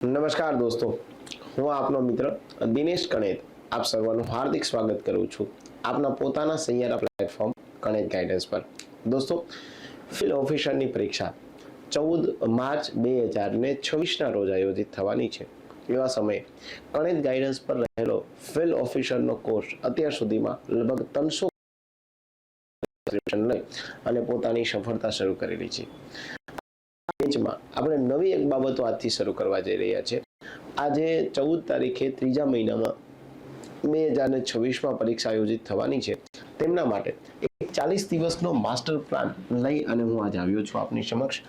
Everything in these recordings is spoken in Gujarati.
નમસ્કાર દોસ્તો, હું આપનો મિત્ર દિનેશ કણેત. આપ સર્વનું હાર્દિક સ્વાગત કરું છું આપના પોતાના સૈયારા પ્લેટફોર્મ કણેત ગાઈડન્સ પર. દોસ્તો ફિલ ઓફિસરની પરીક્ષા ચૌદ માર્ચ બે હજાર ને છવ્વીસના રોજ આયોજિત થવાની છે. એવા સમયે કણેત ગાઈડન્સ પર રહેલો ફિલ ઓફિસરનો કોર્સ અત્યાર સુધીમાં લગભગ ત્રણસો અને પોતાની સફળતા શરૂ કરેલી છે. પેજમાં આપણે નવી એક બાબતો આજથી શરૂ કરવા જઈ રહ્યા છે. આજે ચૌદ તારીખે ત્રીજા મહિનામાં બે હજાર છવ્વીસમાં પરીક્ષા આયોજિત થવાની છે. તેમના માટે ચાલીસ દિવસનો માસ્ટર પ્લાન લઈ અને હું આજે આવ્યો છું આપની સમક્ષ.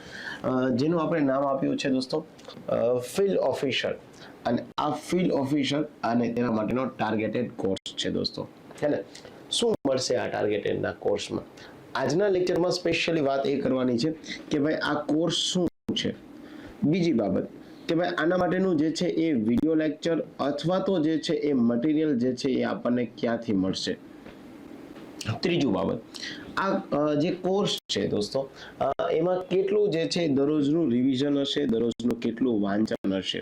જેનું આપણે નામ આપ્યું છે દોસ્તો ફિલ્ડ ઓફિસર. અને આ ફિલ્ડ ઓફિસર અને તેના માટેનો ટાર્ગેટેડ કોર્સ છે દોસ્તો. છે ને? શું મળશે આ ટાર્ગેટેડના કોર્સમાં? આજના લેક્ચરમાં સ્પેશિયલી વાત એ કરવાની છે કે ભાઈ આ કોર્સ શું છે. બીજી બાબત કે ભાઈ આના માટેનું જે છે એ વીડિયો લેક્ચર અથવા તો જે છે એ મટીરિયલ જે છે એ આપણને ક્યાંથી મળશે? ત્રીજું બાબત, આ જે કોર્સ છે દોસ્તો એમાં કેટલું જે છે દરરોજનું રિવિઝન હશે, દરરોજનું કેટલું વાંચન હશે?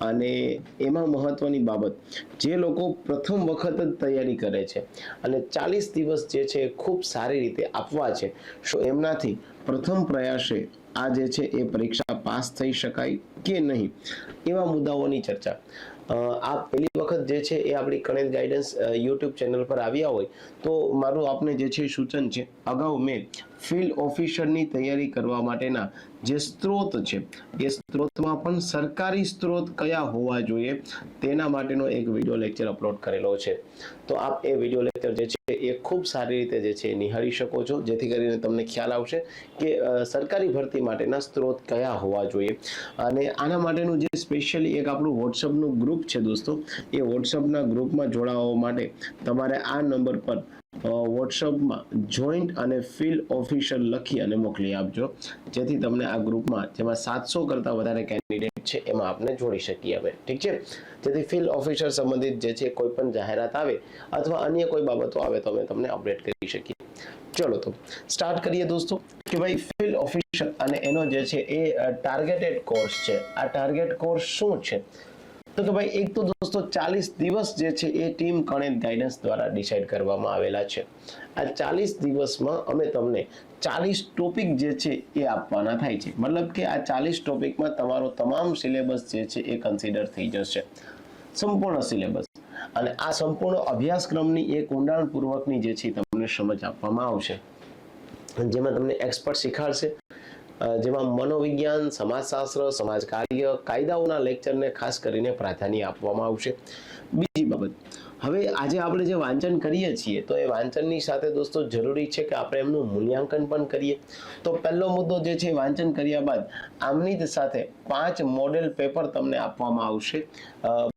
અને એમાં મહત્વની બાબત, જે લોકો પ્રથમ વખત જ તૈયારી કરે છે અને ચાલીસ દિવસ જે છે એ ખૂબ સારી રીતે આપવા છે. શું એમનાથી પ્રથમ પ્રયાસે આ જે છે એ પરીક્ષા પાસ થઈ શકાય કે નહીં? એવા મુદ્દાઓની ચર્ચા. આ પહેલી વખત જે છે એ આપણી કણેલ ગાઈડન્સ યુટ્યુબ ચેનલ પર આવ્યા હોય, તો મારું આપને જે છે સૂચન છે, અગાઉ મેં ફિલ્ડ ઓફિસરની તૈયારી કરવા માટેના જે સ્ત્રોત છે, એ સ્ત્રોતમાં પણ સરકારી સ્ત્રોત કયા હોવા જોઈએ, તેના માટેનો એક વીડિયો લેક્ચર અપલોડ કરેલો છે. તો આપ એ વીડિયો લેક્ચર જે છે એ ખૂબ સારી રીતે જે છે એ નિહાળી શકો છો, જેથી કરીને તમને ખ્યાલ આવશે કે સરકારી ભરતી માટેના સ્ત્રોત કયા હોવા જોઈએ. અને આના માટેનું જે સ્પેશિયલી એક આપણું વોટ્સઅપનું ગ્રુપ છે દોસ્તો એ વોટ્સઅપના ગ્રુપમાં જોડાવા માટે તમારે આ નંબર પર વોટ્સઅપમાં જોઈન્ટ અને ફિલ્ડ ઓફિસર લખી અને મોકલી આપજો. જેથી તમને આ ગ્રુપમાં, જેમાં સાતસો કરતાં વધારે કેન્ડિડેટ છે, એમાં આપને જોડી શકીએ અમે. ઠીક છે? જેથી ફિલ્ડ ઓફિસર સંબંધિત જે છે, કોઈ પણ જાહેરાત આવે અથવા અન્ય કોઈ બાબતો આવે તો અમે તમને અપડેટ કરી શકીએ. ચલો તો સ્ટાર્ટ કરીએ દોસ્તો. કે ભાઈ ફિલ્ડ ઓફિસર અને એનો જે છે, એ ટાર્ગેટેડ કોર્સ છે. આ ટાર્ગેટ કોર્સ શું છે? તો કે ભાઈ એક તો દોસ્તો ચાલીસ દિવસ જે છે એ ટીમ કણેત ગાઈડન્સ દ્વારા ડિસાઈડ કરવામાં આવેલા છે. આ ચાલીસ દિવસમાં અમે તમને ચાલીસ ટોપિક જે છે એ આપવાના થાય છે. મતલબ કે આ ચાલીસ ટોપિકમાં તમારો તમામ સિલેબસ જે છે એ કન્સિડર થઈ જશે. સંપૂર્ણ સિલેબસ. અને આ સંપૂર્ણ અભ્યાસક્રમની એક ઊંડાણપૂર્વકની જે છે તમને સમજ આપવામાં આવશે. જેમાં તમને એક્સપર્ટ શીખાડશે અ, જેમાં મનોવિજ્ઞાન સમાજશાસ્ત્ર સમાજ કાર્ય કાયદાઓના લેક્ચરને ખાસ કરીને પ્રાધાન્ય આપવામાં આવશે. બીજી બાબત હવે આજે આપણે જે વાંચન કરીએ છીએ, તો એ વાંચનની સાથે દોસ્તો જરૂરી છે કે આપણે એમનું મૂલ્યાંકન પણ કરીએ. તો પહેલો મુદ્દો જે છે વાંચન કર્યા બાદ આમની જ સાથે પાંચ મોડેલ પેપર તમને આપવામાં આવશે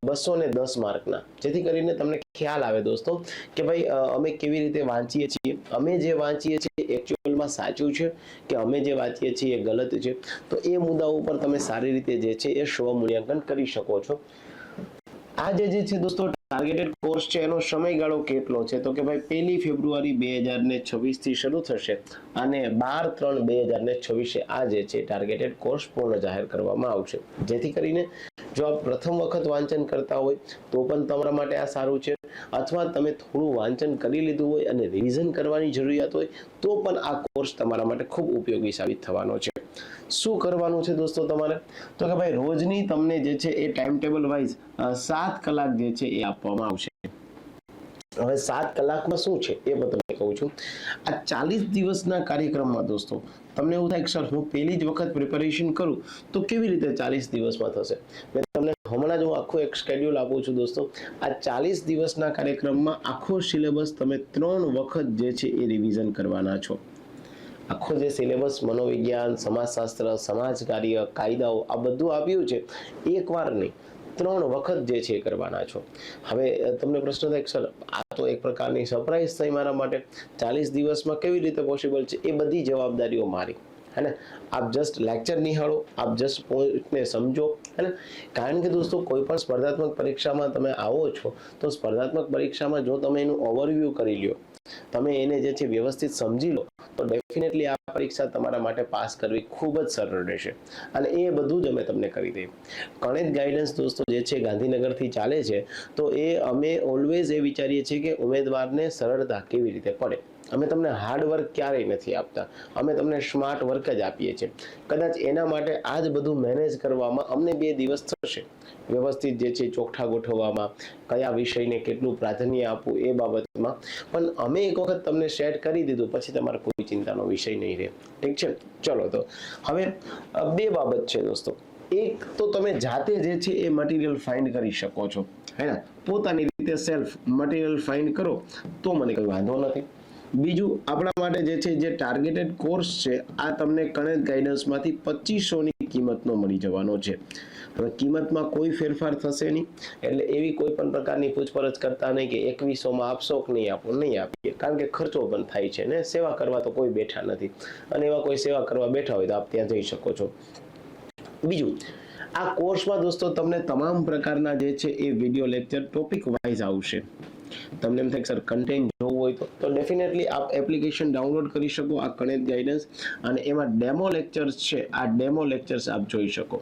બસો ને દસ માર્કના. જેથી કરીને તમને ખ્યાલ આવે દોસ્તો કે ભાઈ અમે કેવી રીતે વાંચીએ છીએ. અમે જે વાંચીએ છીએ એકચ્યુઅલમાં સાચું છે કે અમે જે વાંચીએ છીએ એ ગલત છે? તો એ મુદ્દાઓ ઉપર તમે સારી રીતે જે છે એ સ્વ મૂલ્યાંકન કરી શકો છો. આ જે જે છે દોસ્તો ટાર્ગેટેડ કોર્સ છે, એનો સમયગાળો કેટલો છે? તો કે ભાઈ, પહેલી ફેબ્રુઆરી બે હજાર ને છવ્વીસથી શરૂ થશે અને બાર ત્રણ બે હજાર ને છવ્વીસે આ જે છે ટાર્ગેટેડ કોર્સ પૂર્ણ જાહેર કરવામાં આવશે. જેથી કરીને જો આપ પ્રથમ વખત વાંચન કરતા હોય, તો પણ તમારા માટે આ સારું છે. અથવા તમે થોડું વાંચન કરી લીધું હોય અને રિવિઝન કરવાની જરૂરિયાત હોય, તો પણ આ કોર્સ તમારા માટે ખૂબ ઉપયોગી સાબિત થવાનો છે. શું કરવાનું છે દોસ્તો તમારે? તો કે ભાઈ, રોજની તમને જે છે એ ટાઈમ ટેબલ વાઇઝ સાત કલાક જે છે એ આપવામાં આવશે. હવે સાત કલાકમાં શું છે એ તમને કહું છું. આ ચાલીસ દિવસના કાર્યક્રમમાં દોસ્તો, તમને એવું થાય કે, સર, હું પહેલી જ વખત પ્રિપેરેશન કરું, તો કેવી રીતે ચાલીસ દિવસમાં થશે? મેં તમને હમણાં જ હું આખું એક સ્કેડ્યુલ આપું છું દોસ્તો. આ ચાલીસ દિવસના કાર્યક્રમમાં આખો સિલેબસ તમે ત્રણ વખત જે છે એ રિવિઝન કરવાના છો. આખો જે સિલેબસ, મનોવિજ્ઞાન, સમાજશાસ્ત્ર, સમાજ કાર્ય, કાયદાઓ, આ બધું આપ્યું છે એકવાર નહીં, ત્રણ વખત જે છે કરવાના છો. હવે તમને પ્રશ્ન થાય સર, આ તો એક પ્રકારની સરપ્રાઈઝ થઈ મારા માટે. ચાલીસ દિવસમાં કેવી રીતે પોસિબલ છે? એ બધી જવાબદારીઓ મારી. હે આપ જસ્ટ લેક્ચર નિહાળો, આપ જસ્ટ પોઈન્ટને સમજો હે ને કારણ કે દોસ્તો, કોઈ પણ સ્પર્ધાત્મક પરીક્ષામાં તમે આવો છો, તો સ્પર્ધાત્મક પરીક્ષામાં જો તમે એનું ઓવરવ્યૂ કરી લ્યો, તમે એને જે છે વ્યવસ્થિત સમજી લો તો ડેફિનેટલી આ પરીક્ષા તમારા માટે પાસ કરવી ખૂબ જ સરળ રહેશે. અને એ બધું જ અમે તમને કરી દઈએ. ગણિત ગાઈડન્સ દોસ્તો જે છે ગાંધીનગરથી ચાલે છે, તો એ અમે ઓલવેઝ એ વિચારીએ છીએ કે ઉમેદવારને સરળતા કેવી રીતે પડે. અમે તમને હાર્ડ વર્ક ક્યારેય નથી આપતા. અમે તમને સ્માર્ટ વર્ક જ આપીએ છીએ. કદાચ એના માટે આ જ બધું મેનેજ કરવામાં અમને બે દિવસ થશે. વ્યવસ્થિત જે છે ચોખ્ઠા ગોઠવવામાં, કયા વિષયને કેટલું પ્રાધાન્ય આપવું એ બાબતમાં. પણ અમે એક વખત તમને સેટ કરી દીધું, પછી તમારે કોઈ ચિંતાનો વિષય નહીં રહે. ઠીક છે? ચલો તો. હવે બે બાબત છે દોસ્તો. એક તો તમે જાતે જે છે એ મટીરિયલ ફાઇન્ડ કરી શકો છો. હે ને? પોતાની રીતે સેલ્ફ મટીરિયલ ફાઇન્ડ કરો, તો મને કોઈ વાંધો નથી. બીજું, આપણા માટે જે છે, જે ટાર્ગેટેડ કોર્સ છે, આ તમને ગણિત ગાઈડન્સમાંથી પચીસોની કિંમતનો મળી જવાનો છે. હવે કિંમતમાં કોઈ ફેરફાર થશે નહીં, એટલે એવી કોઈ પણ પ્રકારની પૂછપરછ કરતા નહીં કે એકવીસોમાં આપશો કે નહીં આપો, નહીં આપીએ. કારણ કે ખર્ચો પણ થાય છે ને, સેવા કરવા તો કોઈ બેઠા નથી. અને એવા કોઈ સેવા કરવા બેઠા હોય તો આપ ત્યાં જઈ શકો છો. બીજું, આ કોર્સમાં દોસ્તો તમને તમામ પ્રકારના જે છે એ વીડિયો લેક્ચર ટોપિક વાઇઝ આવશે. તમને એમ થાય સર કન્ટેન્ટ જોવું હોય તો. તો ડેફિનેટલી આપ એપ્લિકેશન ડાઉનલોડ કરી શકો, આ કનેક્ટ ગાઈડન્સ અને એમાં ડેમો લેક્ચર્સ છે, આ ડેમો લેક્ચર્સ આપ જોઈ શકો.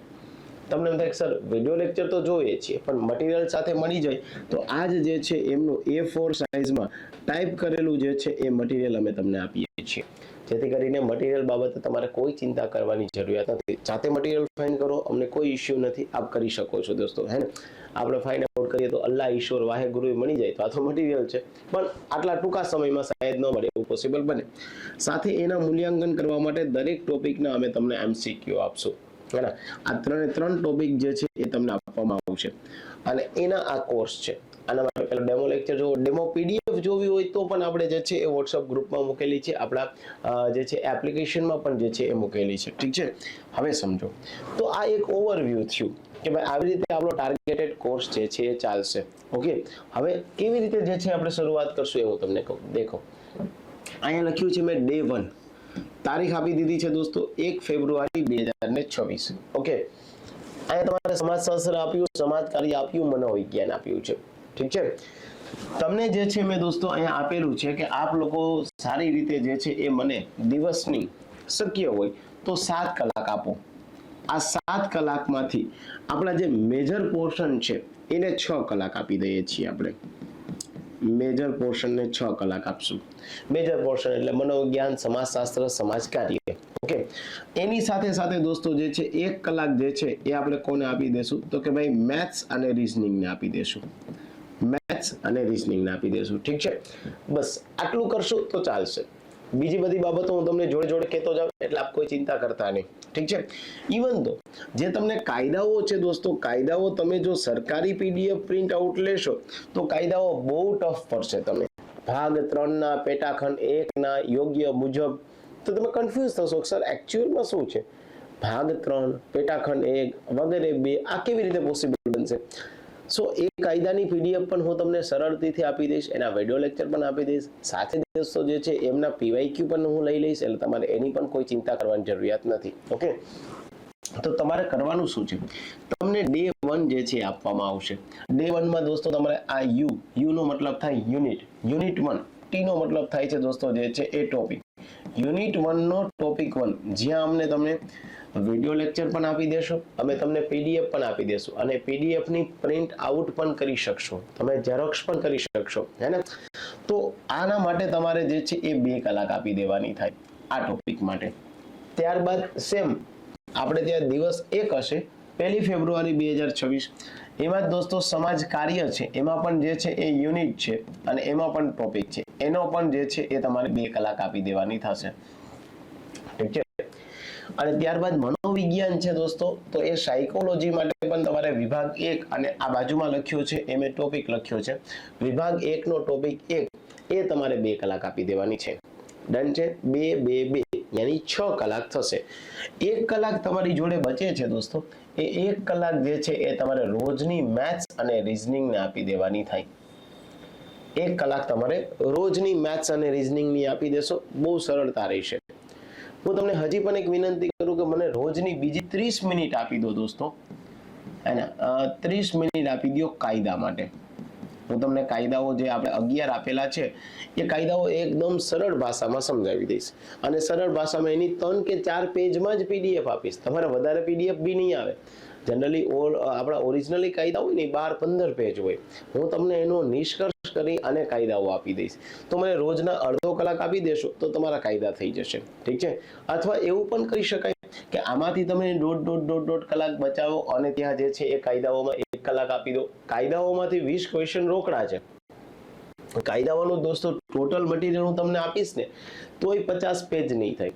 તમને એમ થાય સર વીડિયો લેક્ચર તો જોઈએ છીએ, પણ મટીરિયલ સાથે મળી જાય. તો આ જે છે, એમનું એ ફોર સાઇઝમાં ટાઈપ કરેલું જે છે, એ મટીરિયલ અમે તમને આપીએ છીએ. જેથી કરીને મટીરિયલ બાબતે તમારે કોઈ ચિંતા કરવાની જરૂરિયાત નથી. જાતે મટીરિયલ ફાઇન કરો, અમને કોઈ ઇશ્યુ નથી, આપ કરી શકો છો દોસ્તો, હે ને? આપણે ફાઇન આઉટ કરીએ તો અલ્લાહ ઈશ્વર વાહે ગુરુ મળી જાય તો આ તો મટીરિયલ છે. પણ આટલા ટૂંકા સમયમાં શાયદ ન મળે એવું પોસિબલ બને. સાથે એના મૂલ્યાંકન કરવા માટે દરેક ટોપિકના અમે તમને એમસીક્યુ આપશું. બરાબર આ ત્રણે ત્રણ ટોપિક જે છે એ તમને આપવામાં આવશે. અને એના આ કોર્સ છે. આના માટે પહેલાં ડેમો લેક્ચર જોવો. ડેમો પીડીએફ જોવી હોય તો પણ આપણે જે છે એ વોટ્સઅપ ગ્રુપમાં મૂકેલી છે. આપણા જે છે એપ્લિકેશનમાં પણ જે છે એ મૂકેલી છે. ઠીક છે? હવે સમજો. તો આ એક ઓવરવ્યૂ થયું કે ભાઈ આવી રીતે આપણો ટાર્ગેટેડ કોર્સ જે છે એ ચાલશે. ઓકે હવે કેવી રીતે જે છે આપણે શરૂઆત કરશું એવું તમને કહું. દેખો. અહીંયા લખ્યું છે મેં ડે વન તારીખ આપી દીધી છે દોસ્તો એક ફેબ્રુઆરી બે હજાર ને છવ્વીસ. ઓકે અહીંયા તમારે સમાજશાસ્ત્ર આપ્યું સમાજ કાર્ય આપ્યું, મનોવિજ્ઞાન આપ્યું છે. ઠીક છે? તમને જે છે મેં દોસ્તો અહીંયા આપેલું છે કે આપ લોકો સારી રીતે જે છે એ મને દિવસની શક્ય હોય તો સાત કલાક આપો. આ સાત કલાકમાંથી આપણા જે મેજર પોર્શન છે એને છ કલાક આપી દઈએ છીએ આપણે. મેજર પોર્શનને છ કલાક આપશું. મેજર પોર્શન એટલે મનોવિજ્ઞાન, સમાજશાસ્ત્ર સમાજ કાર્ય ઓકે? એની સાથે સાથે દોસ્તો જે છે એક કલાક જે છે એ આપણે કોને આપી દેશું? તો કે ભાઈ મેથ્સ અને રિઝનિંગને આપી દેશું. મેથ્સ અને રિઝનિંગને આપી દેશું. ઠીક છે? બસ, આટલું કરશું તો ચાલશે. બીજી બધી બાબતો હું તમને જોડે જોડે કહેતો જાઉં, એટલે આપ કોઈ ચિંતા કરતા નહીં. ઠીક છે? ઇવન તો જે તમને કાયદાઓ છે દોસ્તો, કાયદાઓ તમે જો સરકારી પીડીએફ પ્રિન્ટ આઉટ લેશો, તો કાયદાઓ બહુ ટફ પડશે તમે ભાગ ત્રણના, પેટાખંડ એકના, યોગ્ય મુજબ. તો તમે કન્ફ્યુઝ થશો સર એકચ્યુઅલમાં શું છે? ભાગ ત્રણ, પેટાખંડ એક વગેરે બે, આ કેવી રીતે પોસિબલ બનશે? સો એ કાયદાની પીડીએફ પણ હું તમને સરળતીથી આપી દઈશ, એના વીડિયો લેક્ચર પણ આપી દઈશ. સાથે દોસ્તો જે છે, એમના પીવાયક્યુ પણ હું લઈ લઈશ, એટલે તમારે એની પણ કોઈ ચિંતા કરવાની જરૂરિયાત નથી, ઓકે? તો તમારે કરવાનું શું છે? તમને ડે વન જે છે આપવામાં આવશે. ડે વનમાં દોસ્તો તમારે આ યુ યુ નો મતલબ થાય યુનિટ યુનિટ વન ટી નો મતલબ થાય છે દોસ્તો જે છે એ ટોપિક યુનિટ વનનો ટોપિક વન. જ્યાં અમને તમને વીડિયો લેક્ચર પણ આપી દેશો, અમે તમને પીડીએફ પણ આપી દેશું અને પીડીએફની પ્રિન્ટ આઉટ પણ કરી શકશો. તમે ઝેરોક્સ પણ કરી શકશો, હે ને? તો આના માટે તમારે જે છે એ બે કલાક આપી દેવાની થાય આ ટોપિક માટે. ત્યારબાદ સેમ, આપણે ત્યાં દિવસ એક હશે, પહેલી ફેબ્રુઆરી બે હજાર છવ્વીસ. એમાં જ દોસ્તો સમાજ કાર્ય છે, એમાં પણ જે છે એ યુનિટ છે અને એમાં પણ ટોપિક છે. એનો પણ જે છે એ તમારે બે કલાક આપી દેવાની થશે. ઠીક છે? અને ત્યારબાદ મનોવિજ્ઞાન છે દોસ્તો, તો એ સાયકોલોજી માટે પણ તમારે વિભાગ એક અને આ બાજુમાં લખ્યો છે એ મેં ટોપિક લખ્યો છે. વિભાગ એકનો ટોપિક એક, એ તમારે બે કલાક આપી દેવાની છે. ડન છે? બે બે બે, યાની છ કલાક થશે. એક કલાક તમારી જોડે બચે છે દોસ્તો. એ એક કલાક જે છે એ તમારે રોજની મેથ્સ અને રિઝનિંગને આપી દેવાની થાય. એક કલાક તમારે રોજની મેથ્સ અને રિઝનિંગની આપી દેશો. બહુ સરળતા રહેશે. હું તમને હજી પણ એક વિનંતી કરું કે મને રોજની બીજી ત્રીસ મિનિટ આપી દો દોસ્તો. હે ત્રીસ મિનિટ આપી દો કાયદા માટે. હું તમને કાયદાઓ જે આપણે અગિયાર આપેલા છે, એ કાયદાઓ એકદમ સરળ ભાષામાં સમજાવી દઈશ. અને સરળ ભાષામાં એની ત્રણ કે ચાર પેજમાં જ પીડીએફ આપીશ. તમારે વધારે પીડીએફ બી નહીં આવે. જનરલી ઓલ આપણા ઓરિજિનલી કાયદા હોય ને બાર પંદર પેજ હોય. હું તમને એનો નિષ્કર્ષ કરી અને કાયદાઓ આપી દઈશ. તો મને રોજના અડધો કલાક આપી દેશો, તો તમારા કાયદા થઈ જશે. ઠીક છે? અથવા એવું પણ કરી શકાય કે આમાંથી તમે દોઢ દોઢ દોઢ દોઢ કલાક બચાવો અને ત્યાં જે છે એ કાયદાઓમાં એક કલાક આપી દો. કાયદાઓમાંથી વીસ ક્વેશ્ચન રોકડા છે. કાયદાઓનું દોસ્તો ટોટલ મટીરિયલ હું તમને આપીશ ને, તોય પચાસ પેજ નહીં થાય.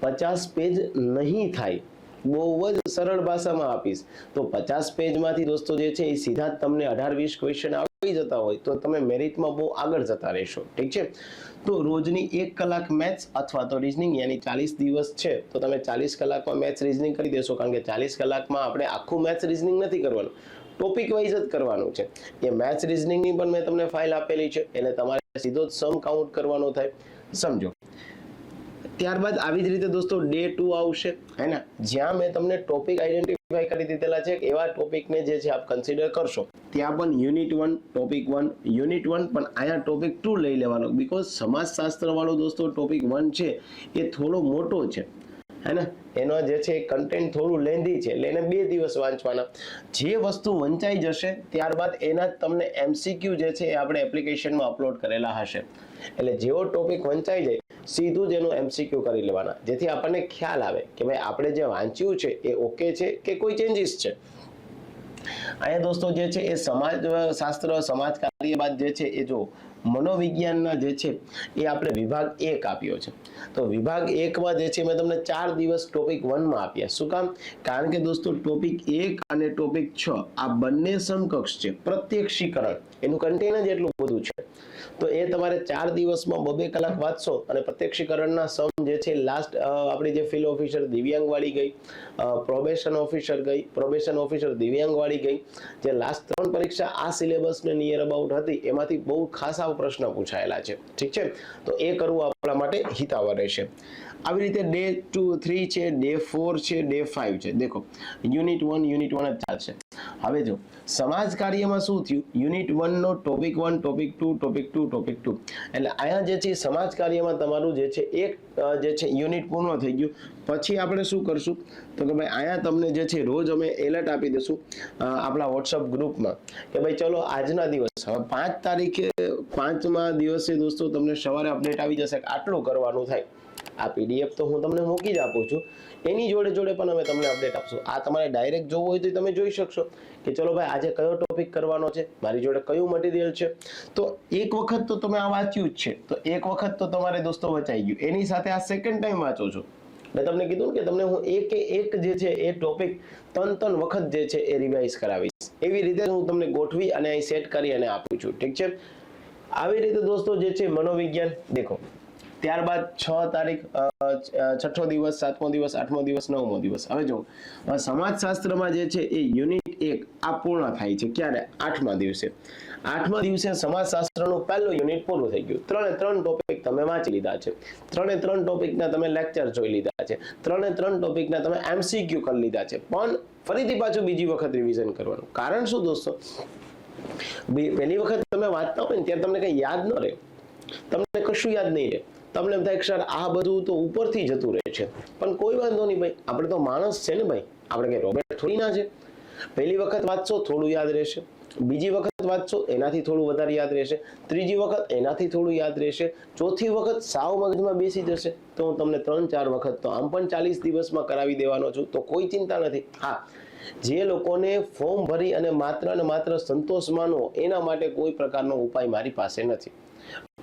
પચાસ પેજ નહીં થાય. બહુ જ સરળ ભાષામાં આપીશ. તો પચાસ પેજમાંથી દોસ્તો જે છે એ સીધા તમને અઢાર વીસ ક્વેશ્ચન આવી જતા હોય તો તમે મેરિટમાં બહુ આગળ જતા રહેશો. ઠીક છે? તો રોજની એક કલાક મેથ્સ અથવા તો રિઝનિંગ યાની ચાલીસ દિવસ છે, તો તમે ચાલીસ કલાકમાં મેથ્સ રિઝનિંગ કરી દેશો. કારણ કે ચાલીસ કલાકમાં આપણે આખું મેથ્સ રિઝનિંગ નથી કરવાનું. ટોપિક વાઇઝ જ કરવાનું છે. એ મેથ્સ રિઝનિંગની પણ મેં તમને ફાઇલ આપેલી છે. એટલે તમારે સીધો જ સમ કાઉન્ટ કરવાનો થાય. સમજો. ત્યારબાદ આવી જ રીતે દોસ્તો ડે ટુ આવશે. હે ને? જ્યાં મેં તમને ટોપિક આઈડેન્ટિફાઈ કરી દીધેલા છે, એવા ટોપિકને જે છે, આપ કન્સિડર કરશો. ત્યાં પણ unit one topic one unit one પણ અહીંયા ટોપિક ટુ લઈ લેવાનો. બિકોઝ સમાજશાસ્ત્રવાળો દોસ્તો ટોપિક વન છે, એ થોડો મોટો છે. હે એનો જે છે કન્ટેન્ટ થોડું લેન્ધી છે, એટલે એને બે દિવસ વાંચવાના. જે વસ્તુ વંચાઈ જશે, ત્યારબાદ એના તમને એમસીક્યુ જે છે એ આપણે એપ્લિકેશનમાં અપલોડ કરેલા હશે. એટલે જેવો ટોપિક વંચાઈ જાય, સીધું જ એનું એમસીક્યુ કરી લેવાના. જેથી આપણને ખ્યાલ આવે કે ભાઈ આપણે જે વાંચ્યું છે એ ઓકે છે કે કોઈ ચેન્જીસ છે. અહીંયા દોસ્તો જે છે એ સમાજ શાસ્ત્ર સમાજ કાર્ય બાદ જે છે એ જો મનોવિજ્ઞાનના જે છે, એ આપણે વિભાગ એક આપ્યો છે. તો વિભાગ એકમાં જે છે, મેં તમને ચાર દિવસ ટોપિક વનમાં આપ્યા. શું કામ? કારણ કે દોસ્તો ટોપિક એક અને ટોપિક છ આ બંને સમકક્ષ છે, પ્રત્યક્ષીકરણ. એનું કન્ટેનર જ એટલું બધું છે. તો એ તમારે ચાર દિવસમાં બબે કલાક વાંચશો અને પ્રત્યક્ષીકરણના સમ જે છે લાસ્ટ આપણી જે ફિલ્ડ ઓફિસર દિવ્યાંગ વાળી ગઈ પ્રોબેશન ઓફિસર ગઈ પ્રોબેશન ઓફિસર દિવ્યાંગવાળી ગઈ, જે લાસ્ટ ત્રણ પરીક્ષા આ સિલેબસને નિયર અબાઉટ હતી, એમાંથી બહુ ખાસ આવો પ્રશ્ન પૂછાયેલા છે. ઠીક છે? તો એ કરવું આપણા માટે હિતાવહ રહેશે. આવી રીતે ડે ટુ થ્રી છે ડે ફોર છે ડે ફાઇવ છે. દેખો યુનિટ વન યુનિટ વન જ ચાલશે. હવે જો, સમાજ કાર્યમાં શું થયું? Unit વનનો topic one topic two topic two topic two એટલે અહીંયા જે છે, સમાજ કાર્યમાં તમારું જે છે, એક જે છે યુનિટ પૂર્ણ થઈ ગયું. પછી આપણે શું કરશું? તો કે ભાઈ, અહીંયા તમને જે છે, રોજ અમે એલર્ટ આપી દઈશું આપણા વોટ્સઅપ ગ્રુપમાં કે ભાઈ, ચલો, આજના દિવસ, હવે પાંચ તારીખે, પાંચમા દિવસે દોસ્તો, તમને સવારે અપડેટ આવી જશે આટલું કરવાનું થાય. આ પીડીએફ તો હું તમને મૂકી જ આપું છું. એની જોડે જોડે પણ અમે તમને અપડેટ આપશું. આ તમારે ડાયરેક્ટ જોવું હોય તો તમે જોઈ શકશો કે ચલો ભાઈ આજે કયો ટોપિક કરવાનો છે? મારી જોડે કયું મટીરિયલ છે? તો એક વખત તો તમે આ વાંચ્યું જ છે. તો એક વખત તો તમારે દોસ્તો વચાઈ ગયું. એની સાથે આ સેકન્ડ ટાઈમ વાંચો છો. મેં તમને કીધું કે તમને હું એક એક જે છે એ ટોપિક ત્રણ ત્રણ વખત જે છે એ રિવાઇઝ કરાવીશ. એવી રીતે હું તમને ગોઠવી અને અહીં સેટ કરી અને આપું છું. ઠીક છે? આવી રીતે દોસ્તો જે છે મનોવિજ્ઞાન, દેખો ત્યારબાદ છ તારીખ છઠ્ઠો દિવસ, સાતમો દિવસ, આઠમો દિવસ, નવમો દિવસ. હવે જો સમાજશાસ્ત્રમાં જે છે એ યુનિટ એક આ પૂર્ણ થાય છે. ક્યારે? આઠમા દિવસે. આઠમા દિવસે સમાજશાસ્ત્રનું પહેલું યુનિટ પૂરું થઈ ગયું. ત્રણે ત્રણ ટોપિક તમે વાંચી લીધા છે. ત્રણે ત્રણ ટોપિકના તમે લેક્ચર જોઈ લીધા છે. ત્રણે ત્રણ ટોપિકના તમે એમસીક્યુ કરી લીધા છે. પણ ફરીથી પાછું બીજી વખત રિવિઝન કરવાનું. કારણ શું દોસ્તો? પહેલી વખત તમે વાંચતા હોય ને ત્યારે તમને કંઈ યાદ ન રહે. તમને કશું યાદ નહીં રહે. તમને એમ થાય સર, આ બધું તો ઉપરથી જતું રહે છે. પણ કોઈ વાંધો નહીં ભાઈ, આપણે તો માણસ છે ને ભાઈ. આપણે કંઈ રોબોટ થોડી ના છે. પહેલી વખત વાંચશો, થોડું યાદ રહેશે. બીજી વખત વાંચશો, એનાથી થોડું વધારે યાદ રહેશે. ત્રીજી વખત, એનાથી થોડું યાદ રહેશે. ચોથી વખત, સાવ મગજમાં બેસી જશે. તો હું તમને ત્રણ, ચાર વખત તો આમ પણ ચાલીસ દિવસમાં કરાવી દેવાનો છું, તો કોઈ ચિંતા નથી. હા, જે લોકોને ફોર્મ ભરી અને માત્ર ને માત્ર સંતોષ માનો, એના માટે કોઈ પ્રકારનો ઉપાય મારી પાસે નથી.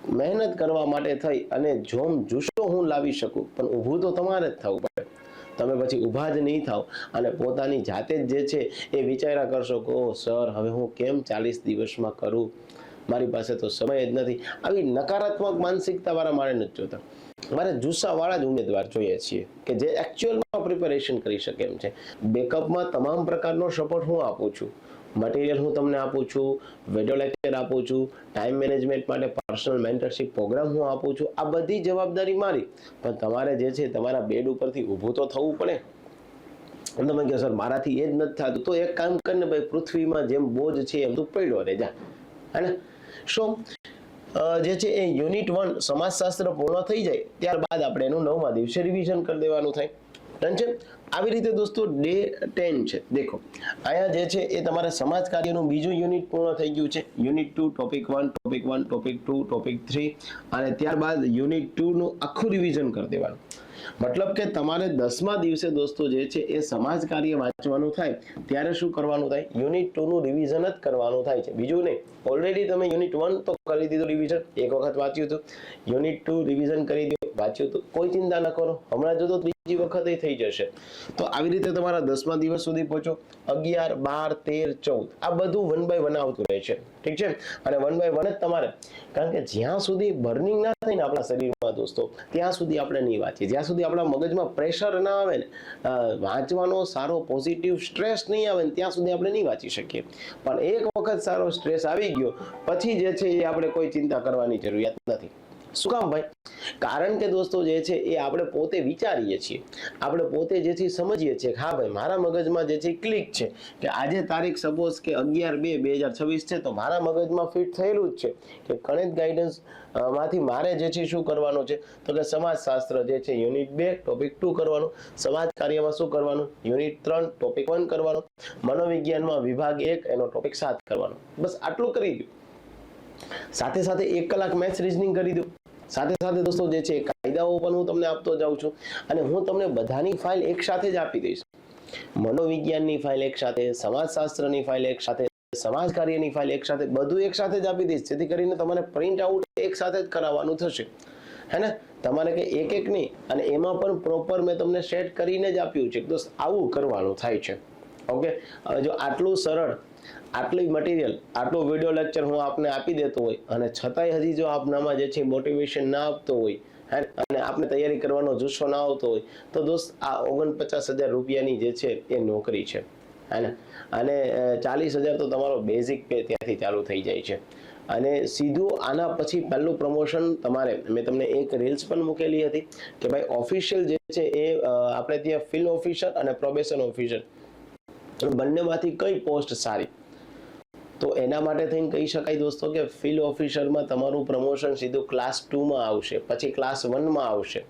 મહેનત કરવા માટે થઈ અને જોમ જુસ્સો હું લાવી શકું, પણ ઊભું તો તમારે જ થવું પડે. તમે પછી ઊભા જ નહીં થાવ અને પોતાની જાતે જ જે છે એ વિચાર્યા કરશો કે સર, હવે હું કેમ ચાલીસ દિવસમાં કરું? મારી પાસે તો સમય જ નથી. આવી નકારાત્મક માનસિકતા વાળા મારે નથી જોતા. મારે જુસ્સાવાળા જ ઉમેદવાર જોઈએ છીએ કે જે એકચ્યુઅલમાં પ્રિપેરેશન કરી શકે એમ છે. બેકઅપમાં તમામ પ્રકારનો સપોર્ટ હું આપું છું. મટીરિયલ હું તમને આપું છું વીડિયો લેક્ચર આપું છું ટાઈમ મેનેજમેન્ટ માટે પર્સનલ મેન્ટરશિપ પ્રોગ્રામ હું આપું છું, આ બધી જવાબદારી મારી. પણ તમારે જે છે તમારા બેડ ઉપરથી ઊભું તો થવું પડે. તમે કહો સર, મારાથી એ જ નથી થતું. તો એક કામ કરીને ભાઈ, પૃથ્વીમાં જેમ બોજ છે એમ તું પડ્યો રે જા. હે સો જે છે એ યુનિટ વન સમાજશાસ્ત્ર પૂર્ણ થઈ જાય, ત્યારબાદ આપણે એનું નવમા દિવસે રિવિઝન કરી દેવાનું થાય. ડન છે? આવી રીતે દોસ્તો ડે ટેન છે. દેખો, અહીંયા જે છે એ તમારા સમાજ કાર્યનું બીજું યુનિટ પૂર્ણ થઈ ગયું છે. Unit two topic one topic one topic two topic three અને ત્યારબાદ યુનિટ ટુનું આખું રિવિઝન કરી દેવાનું. મતલબ કે તમારે દસમા દિવસે દોસ્તો જે છે એ સમાજ કાર્ય વાંચવાનું થાય, ત્યારે શું કરવાનું થાય? યુનિટ ટુ નું રિવિઝન જ કરવાનું થાય છે. બીજું નહીં. ઓલરેડી તમે યુનિટ વન તો કરી દીધું રિવિઝન એક વખત વાંચ્યું હતું. યુનિટ ટુ રિવિઝન કરી દો વાંચ્યું તો કોઈ ચિંતા ન કરો. હમણાં જો તો ત્રીજી વખત થઈ જશે. તો આવી રીતે તમારા દસમા દિવસ સુધી પહોંચો. અગિયાર, બાર, તેર, ચૌદ. આ બધું વન બાય વન આવતું રહે છે. ઠીક છે? અને વન બાય વન જ તમારે. કારણ કે જ્યાં સુધી બર્નિંગ ના થાય ને આપણા શરીરમાં દોસ્તો, ત્યાં સુધી આપણે નહીં વાંચીએ. જ્યાં સુધી આપણા મગજમાં પ્રેશર ના આવે ને વાંચવાનો સારો પોઝિટિવ સ્ટ્રેસ નહીં આવે ને, ત્યાં સુધી આપણે નહીં વાંચી શકીએ. પણ એક વખત સારો સ્ટ્રેસ આવી ગયો, પછી જે છે એ આપણે કોઈ ચિંતા કરવાની જરૂરિયાત નથી. શું કામ ભાઈ? કારણ કે દોસ્તો જે છે એ આપણે પોતે વિચારીએ છીએ. આપણે પોતે જેથી સમજીએ છીએ કે હા ભાઈ, મારા મગજમાં જે છે ક્લિક છે કે આજે તારીખ સપોઝ કે અગિયાર બે બે હજાર છવ્વીસ છે તો મારા મગજમાં ફિટ થયેલું જ છે કે ગણિત ગાઈડન્સમાંથી મારે જે છે શું કરવાનું છે? તો કે સમાજશાસ્ત્ર જે છે યુનિટ બે ટોપિક ટુ કરવાનું. સમાજ કાર્યમાં શું કરવાનું? યુનિટ ત્રણ ટોપિક વન કરવાનું. મનોવિજ્ઞાનમાં વિભાગ એક, એનો ટોપિક સાત કરવાનો. બસ આટલું કરી દો સાથે સાથે એક કલાક મેથ્સ રીઝનિંગ કરી દો સાથે સાથે દોસ્તો જે છે કાયદાઓ પણ હું તમને આપતો જાઉં છું અને હું તમને બધાની ફાઇલ એક સાથે જ આપી દઈશ. મનોવિજ્ઞાનની ફાઇલ એક સાથે, સમાજશાસ્ત્રની ફાઇલ એક સાથે, સમાજ કાર્યની ફાઇલ એક સાથે, બધું એક સાથે જ આપી દઈશ. જેથી કરીને તમારે પ્રિન્ટ આઉટ એક સાથે જ કરાવવાનું થશે. હે ને? તમારે કે એક એક નહીં. અને એમાં પણ પ્રોપર મેં તમને સેટ કરીને જ આપ્યું છે. દોસ્ત, આવું કરવાનું થાય છે. ઓકે? જો આટલું સરળ આટલી મટીરિયલ આટલો વીડિયો લેક્ચર હું આપને આપી દેતો હોય અને છતાંય હજી જો આપનામાં જે છે મોટિવેશન ના આપતો હોય અને આપણે તૈયારી કરવાનો જુસ્સો ના આવતો હોય, તો દોસ્ત આ ઓગણપચાસ હજાર રૂપિયાની જે છે એ નોકરી છે, હે અને ચાલીસ હજાર તો તમારો બેઝિક પે ત્યાંથી ચાલુ થઈ જાય છે. અને સીધું આના પછી પહેલું પ્રમોશન તમારે, મેં તમને એક રીલ્સ પણ મૂકેલી હતી કે ભાઈ ઓફિશિયલ જે છે એ આપણે ત્યાં ફિલ્ડ ઓફિસર અને પ્રોબેશન ઓફિસર બંનેમાંથી કઈ પોસ્ટ સારી તો એના માટે થઈને કહી શકાય દોસ્તો કે ફિલ્ડ ઓફિસરમાં તમારું પ્રમોશન સીધું ક્લાસ ટુમાં આવશે, પછી ક્લાસ વનમાં આવશે.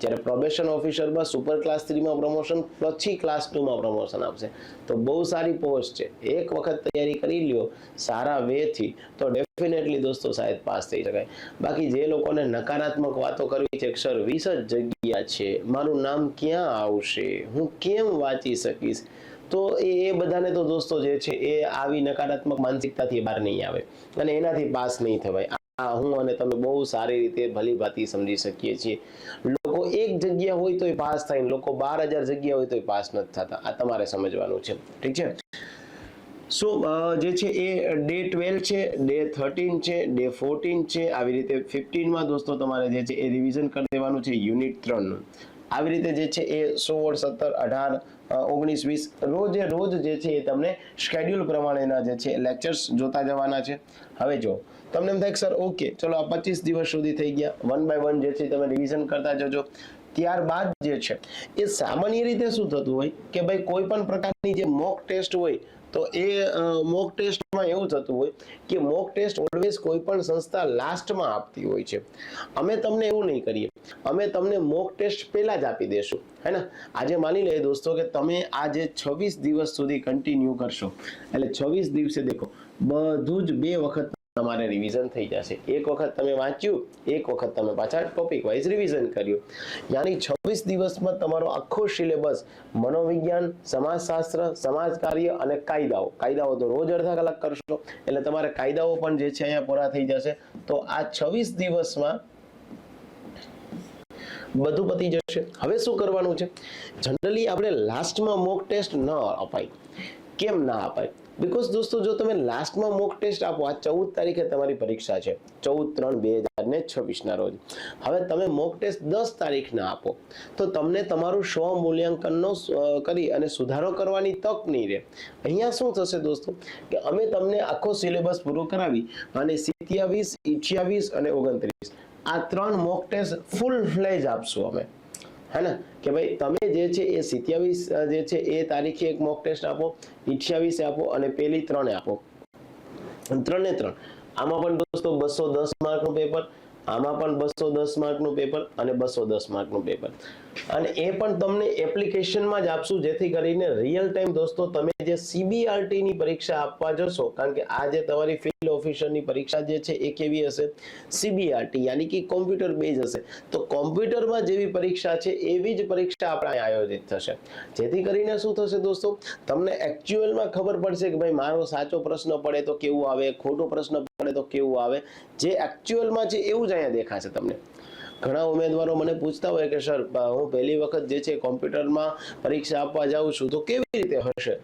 જ્યારે પ્રોબેશન ઓફિસરમાં સુપર ક્લાસ થ્રીમાં પ્રમોશન પછી ક્લાસ ટુમાં પ્રમોશન આવશે તો બહુ સારી પોસ્ટ છે. એક વખત તૈયારી કરી લ્યો, સારા વેથી તો ડેફિનેટલી દોસ્તો શાયદ પાસ થઈ શકાય. બાકી જે લોકોને નકારાત્મક વાતો કરવી છે સર વીસ જ જગ્યા છે. મારું નામ ક્યાં આવશે? હું કેમ વાંચી શકીશ? તો એ બધાને તો દોસ્તો જે છે એ આવી નકારાત્મક માનસિકતાથી બહાર નહીં આવે. અને એનાથી પાસ નહીં થવાય. આ હું અને તમે બહુ સારી રીતે ભલી ભાતી સમજી શકીએ છીએ. લોકો એક જગ્યા હોય તોય પાસ થાય લોકો બાર હજાર જગ્યા હોય તોય પાસ નથી થતા. આ તમારે સમજવાનું છે. ઠીક છે? સો જે છે એ ડે ટ્વેલ્વ છે, ડે થર્ટીન છે, ડે ફોર્ટીન છે, આવી રીતે ફિફ્ટીનમાં દોસ્તો તમારે જે છે એ રિવિઝન કરી દેવાનું છે યુનિટ ત્રણનું. આવી રીતે જે છે એ સોળ, સત્તર, અઢાર ઓગણીસ વીસ રોજે રોજ જે છે એ તમને શેડ્યુલ પ્રમાણેના જે છે લેક્ચર્સ જોતા જવાના છે. હવે જો, તમને એમ થાય સર ઓકે ચલો આ પચીસ દિવસ સુધી થઈ ગયા. વન બાય વન જે છે તમે રિવિઝન કરતા જજો. ત્યારબાદ જે છે, એ સામાન્ય રીતે શું થતું હોય કે ભાઈ કોઈ પણ પ્રકારની જે મોક ટેસ્ટ હોય તો એ મોક ટેસ્ટમાં એવું થતું હોય કે મોક ટેસ્ટ ઓલવેઝ કોઈ પણ સંસ્થા લાસ્ટમાં આપતી હોય છે. અમે તમને એવું નહીં કરીએ. અમે તમને મોક ટેસ્ટ પહેલા જ આપી દેશું. હે ને આજે માની લઈએ દોસ્તો કે તમે આજે છવ્વીસ દિવસ સુધી કન્ટિન્યુ કરશો. એટલે છવ્વીસ દિવસે દેખો, બધું જ બે વખત તમારે રિવિઝન થઈ જશે. એક વખત તમે વાંચ્યું, એક વખત તમે પાછા ટોપિક વાઇઝ રિવિઝન કર્યું. યાની છવ્વીસ દિવસમાં તમારો આખો સિલેબસ મનોવિજ્ઞાન, સમાજશાસ્ત્ર સમાજ કાર્ય અને કાયદાઓ. કાયદાઓ તો રોજ અડધા કલાક કરશો. એટલે તમારે કાયદાઓ પણ જે છે અહીંયા પૂરા થઈ જશે. તો આ છવ્વીસ દિવસમાં બધું પતી જશે. હવે શું કરવાનું છે? જનરલી આપણે લાસ્ટમાં મોક ટેસ્ટ ન અપાય. કેમ ના અપાય? બીકોઝ દોસ્તો, જો તમે લાસ્ટમાં મોક ટેસ્ટ આપો, આ ચૌદ તારીખે તમારી પરીક્ષા છે. ચૌદ ત્રણ બે હજાર ને છવ્વીસના રોજ. હવે તમે મોક ટેસ્ટ દસ તારીખના આપો. તો તમને તમારું સ્વ મૂલ્યાંકનનો કરી અને સુધારો કરવાની તક નહીં રહે. અહીંયા શું થશે દોસ્તો? કે અમે તમને આખો સિલેબસ પૂરો કરાવી અને સિત્યાવીસ, ઇઠ્યાવીસ અને ઓગણત્રીસ. આ ત્રણ મોક ટેસ્ટ ફૂલ ફ્લેજ આપશું અમે. હે ને કે ભાઈ તમે જે છે એ સિત્યાવીસ જે છે એ તારીખે એક મોક ટેસ્ટ આપો અઠ્યાવીસે આપો અને પેલી ત્રણે આપો. ત્રણે ત્રણ. આમાં પણ દોસ્તો બસો દસ માર્કનું પેપર આમાં પણ બસો દસ માર્કનું પેપર અને બસો દસ માર્કનું પેપર અને એ પણ તમને એપ્લિકેશનમાં જ આપશું, જેથી કરીને રિયલ ટાઈમ દોસ્તો, તમે જે સીબીઆરટીની પરીક્ષા આપવા જશો, કારણ કે આ જે તમારી ફિલ્ડ ઓફિસરની પરીક્ષા જે છે એ કેવી હશે? સીબીઆરટી યાની કે કોમ્પ્યુટર બેઝ હશે. તો કોમ્પ્યુટરમાં જેવી પરીક્ષા છે, એવી જ પરીક્ષા આપણે આયોજિત થશે. જેથી કરીને શું થશે દોસ્તો? તમને એકચ્યુઅલમાં ખબર પડશે કે ભાઈ, મારો સાચો પ્રશ્ન પડે તો કેવું આવે? ખોટો પ્રશ્ન પડે તો કેવું આવે? જે એકચ્યુઅલમાં છે એવું જ અહીંયા દેખાશે તમને. ઘણા ઉમેદવારો મને પૂછતા હોય કે, સર હું પહેલી વખત જે છે કોમ્પ્યુટરમાં પરીક્ષા આપવા જાઉં છું, તો કેવી રીતે હશે?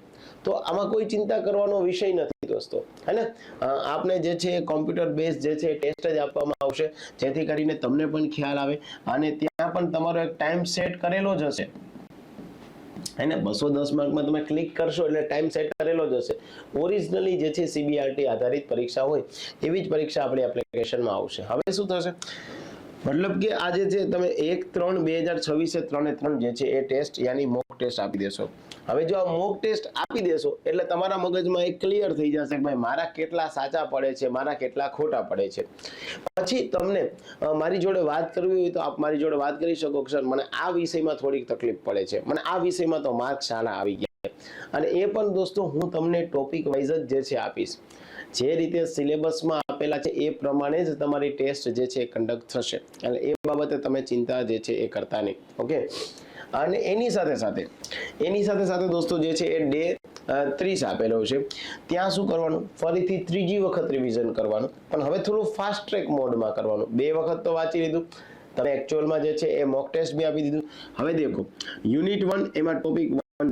તો આમાં કોઈ ચિંતા કરવાનો વિષય નથી, દોસ્તો. હે ને આપને જે છે કોમ્પ્યુટર બેઝ જે છે ટેસ્ટ જ આપવામાં આવશે, જેથી કરીને તમને પણ ખ્યાલ આવે. અને ત્યાં પણ તમારો એક ટાઈમ સેટ કરેલો જ હશે. એને બસો દસ માર્કમાં તમે ક્લિક કરશો એટલે ટાઈમ સેટ કરેલો જ હશે. ઓરિજિનલી જે છે સીબીઆરટી આધારિત પરીક્ષા હોય, એવી જ પરીક્ષા આપણી એપ્લિકેશનમાં આવશે. હવે શું થશે? મતલબ કે આજે જે તમે એક ત્રણ બે હજાર છવ્વીસે ત્રણે ત્રણ જે છે એ ટેસ્ટ યાની મોક ટેસ્ટ આપી દેશો. હવે જો આ મોક ટેસ્ટ આપી દેશો, એટલે તમારા મગજમાં એક ક્લિયર થઈ જશે કે ભાઈ મારા કેટલા સાચા પડે છે, મારા કેટલા ખોટા પડે છે. પછી તમને મારી જોડે વાત કરવી હોય તો આપ મારી જોડે વાત કરી શકો સર, મને આ વિષયમાં થોડીક તકલીફ પડે છે. મને આ વિષયમાં તો માર્ક સારા આવી ગયા. અને એ પણ દોસ્તો હું તમને ટોપિક વાઇઝ જ જે છે આપીશ. જે રીતે સિલેબસમાં આપેલા છે એ પ્રમાણે જ તમારી ટેસ્ટ જે છે કન્ડક્ટ થશે. એટલે એ બાબતે તમે ચિંતા જે છે એ કરતા નહીં. ઓકે અને એની સાથે સાથે, એની સાથે સાથે દોસ્તો જે છે એ ડે ત્રીસ આપેલો છે. ત્યાં શું કરવાનું? ફરીથી ત્રીજી વખત રિવિઝન કરવાનું. પણ હવે થોડું ફાસ્ટ ટ્રેક મોડમાં કરવાનું. બે વખત તો વાંચી લીધું. તમે એકચ્યુઅલમાં જે છે એ મોક ટેસ્ટ બી આપી દીધું. હવે દેખો યુનિટ વન એમાં topic one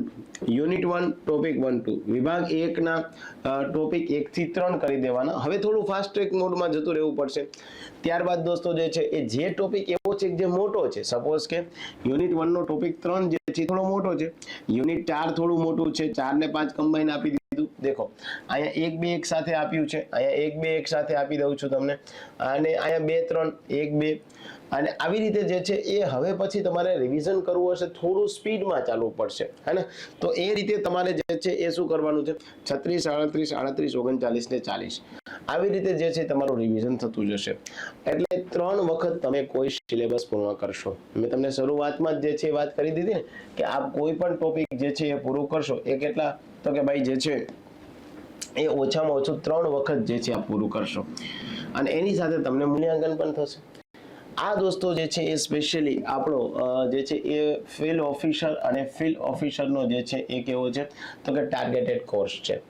unit one topic one two વિભાગ એકના ટોપિક એકથી ત્રણ કરી દેવાના. હવે થોડું ફાસ્ટ ટ્રેક મોડમાં જતું રહેવું પડશે. ત્યારબાદ દોસ્તો જે છે એ જે ટોપિક છે જે મોટો છે સપોઝ કે યુનિટ વનનો ટોપિક ત્રણ જે છે થોડો મોટો છે. યુનિટ ચાર થોડું મોટું છે, ચાર ને પાંચ કમ્બાઈન આપી દીધું. દેખો, અહીંયા એક બે એક સાથે આપ્યું છે, અહીંયા એક બે એક સાથે આપી દઉં છું તમને. અને અહીંયા બે ત્રણ, એક બે. અને આવી રીતે જે છે, એ હવે પછી તમારે રિવિઝન કરવું હશે, થોડું સ્પીડમાં ચાલવું પડશે, હે તો એ રીતે તમારે જે છે, એ શું કરવાનું છે? છત્રીસ, આડત્રીસ આડત્રીસ, ઓગણચાલીસ ને ચાલીસ. આવી રીતે જે છે તમારું રિવિઝન થતું જશે. એટલે ત્રણ વખત તમે કોઈ સિલેબસ પૂર્ણ કરશો. મેં તમને શરૂઆતમાં જ છે વાત કરી દીધી ને, કે આપ કોઈ પણ ટોપિક જે છે એ પૂરું કરશો, એ કેટલા? તો કે ભાઈ જે છે એ ઓછામાં ઓછું ત્રણ વખત જે છે આ પૂરું કરશો. અને એની સાથે તમને મૂલ્યાંકન પણ થશે. આ દોસ્તો જે છે એ સ્પેશિયલી આપણો જે છે એ ફિલ ઓફિસર અને ફિલ્ડ ઓફિસરનો જે છે એ કેવો છે? તો કે ટાર્ગેટેડ કોર્સ છે.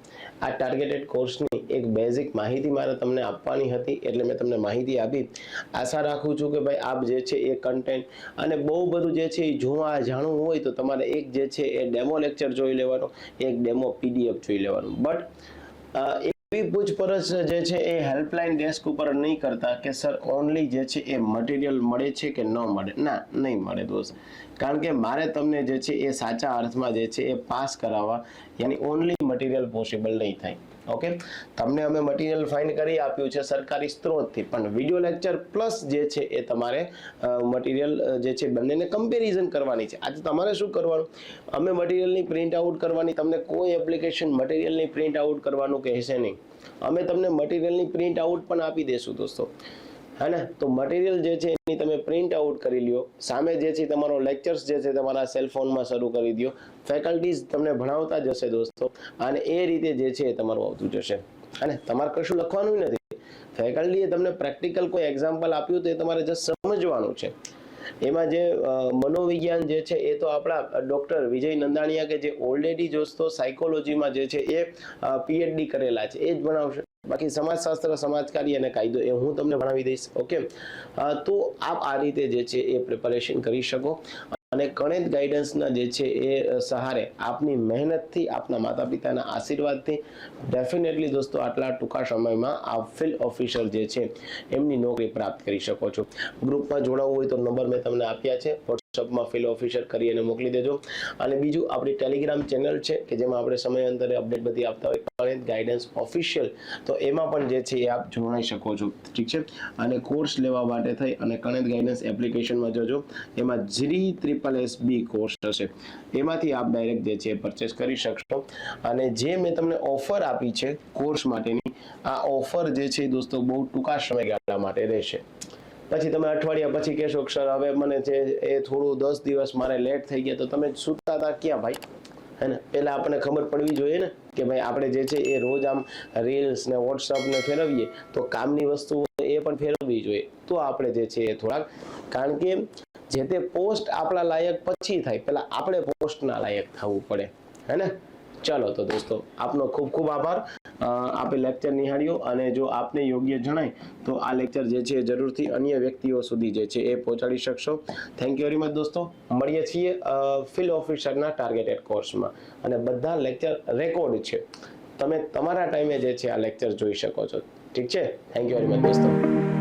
આ ટાર્ગેટેડ કોર્સની એક બેઝિક માહિતી મારે તમને આપવાની હતી, એટલે મેં તમને માહિતી આપી. આશા રાખું છું કે ભાઈ આપ જે છે એ કન્ટેન્ટ અને બહુ બધું જે છે એ જોવા જાણવું હોય તો તમારે એક જે છે એ ડેમો લેક્ચર જોઈ લેવાનો, એક ડેમો પીડીએફ જોઈ લેવાનું. બટ એવી પૂછપરછ જે છે એ હેલ્પલાઇન ડેસ્ક ઉપર નહીં કરતા કે સર ઓનલી જે છે એ મટીરિયલ મળે છે કે ન મળે? ના, નહીં મળે દોસ્ત. કારણ કે મારે તમને જે છે એ સાચા અર્થમાં જે છે એ પાસ કરાવવા, યાની ઓનલી મટીરિયલ પોસિબલ નહીં થાય. ઓકે? તમને અમે મટીરિયલ ફાઇન્ડ કરી આપ્યું છે સરકારી સ્ત્રોતથી. પણ વીડિયો લેક્ચર પ્લસ જે છે એ તમારે મટીરિયલ જે છે બંનેને કમ્પેરિઝન કરવાની છે. આજે તમારે શું કરવાનું? અમે મટીરિયલની પ્રિન્ટ આઉટ કરવાની, તમને કોઈ એપ્લિકેશન મટીરિયલની પ્રિન્ટ આઉટ કરવાનું કહેશે નહીં. અમે તમને મટીરિયલની પ્રિન્ટ આઉટ પણ આપી દઈશું દોસ્તો. હે તો મટીરિયલ જે છે એની તમે પ્રિન્ટ આઉટ કરી લ્યો. સામે જે છે તમારો લેક્ચર્સ જે છે તમારા સેલ ફોનમાં શરૂ કરી દો ફેકલ્ટીઝ તમને ભણાવતા જશે દોસ્તો. અને એ રીતે જે છે એ તમારું આવતું જશે. અને તમારે કશું લખવાનું નથી. ફેકલ્ટીએ તમને પ્રેક્ટિકલ કોઈ એક્ઝામ્પલ આપ્યું તો એ તમારે જસ્ટ સમજવાનું છે. એમાં જે મનોવિજ્ઞાન જે છે એ તો આપણા ડૉક્ટર વિજય નંદાણીયા કે જે ઓલરેડી જોસ્તો સાયકોલોજીમાં જે છે એ પીએચડી કરેલા છે. એ જ ભણાવશે. બાકી સમાજશાસ્ત્ર, સમાજકારી અને કાયદો એ હું તમને ભણાવી દઈશ ઓકે તો આપ આ રીતે જે છે એ પ્રિપરેશન કરી શકો અને ગણિત ગાઈડન્સના જે છે એ સહારે આપની મહેનતથી આપના માતા પિતાના આશીર્વાદથી ડેફિનેટલી દોસ્તો આટલા ટૂંકા સમયમાં આપ ફિલ્ડ ઓફિસર જે છે એમની નોકરી પ્રાપ્ત કરી શકો છો. ગ્રુપમાં જોડાવવું હોય તો નંબર મેં તમને આપ્યા છે વોટ્સઅપમાં ફિલો ઓફિસર કરી મોકલી દેજો. અને બીજું આપણી ટેલિગ્રામ ચેનલ છે કે જેમાં આપણે સમયાંતરે અપડેટ બધી આપતા હોય. ગણિત ગાઈડન્સ ઓફિશિયલ તો એમાં પણ જે છે એ આપ જોડાઈ શકો છો. ઠીક છે? અને કોર્સ લેવા માટે થઈ અને ગણિત ગાઈડન્સ એપ્લિકેશનમાં જજો. એમાં જીરી ત્રિપલ એસ બી કોર્સ હશે એમાંથી આપ ડાયરેક્ટ જે છે પરચેસ કરી શકશો. અને જે મેં તમને ઓફર આપી છે કોર્સ માટેની, આ ઓફર જે છે દોસ્તો બહુ ટૂંકા સમયગાળા માટે રહેશે. પછી તમે અઠવાડિયા પછી કહેશો કે, સર, હવે મને છે એ થોડું દસ દિવસ મારે લેટ થઈ ગયા, તો તમે સૂતા હતા ક્યાં ભાઈ? હે ને? પહેલા આપણને ખબર પડવી જોઈએ ને કે ભાઈ, આપણે જે છે એ રોજ આમ રીલ્સ ને વોટ્સઅપ ને ફેરવીએ, તો કામની વસ્તુઓ એ પણ ફેરવવી જોઈએ. તો આપણે જે છે એ થોડાક, કારણ કે જે તે પોસ્ટ આપણા લાયક પછી થાય. પહેલાં આપણે પોસ્ટના લાયક થવું પડે. હે ને? ચાલો તો દોસ્તો, આપનો ખૂબ ખૂબ આભાર. આપે લેક્ચર નિહાળ્યો અને જો આપને યોગ્ય જણાય, તો આ લેક્ચર જે છે એ જરૂરથી અન્ય વ્યક્તિઓ સુધી જે છે એ પહોંચાડી શકશો. થેન્ક યુ વેરી મચ દોસ્તો. મળીએ છીએ ફિલ ઓફિસરના ટાર્ગેટેડ કોર્સમાં અને બધા લેક્ચર રેકોર્ડ છે. તમે તમારા ટાઈમે જે છે આ લેક્ચર જોઈ શકો છો. ઠીક છે? થેન્ક યુ વેરી મચ દોસ્તો.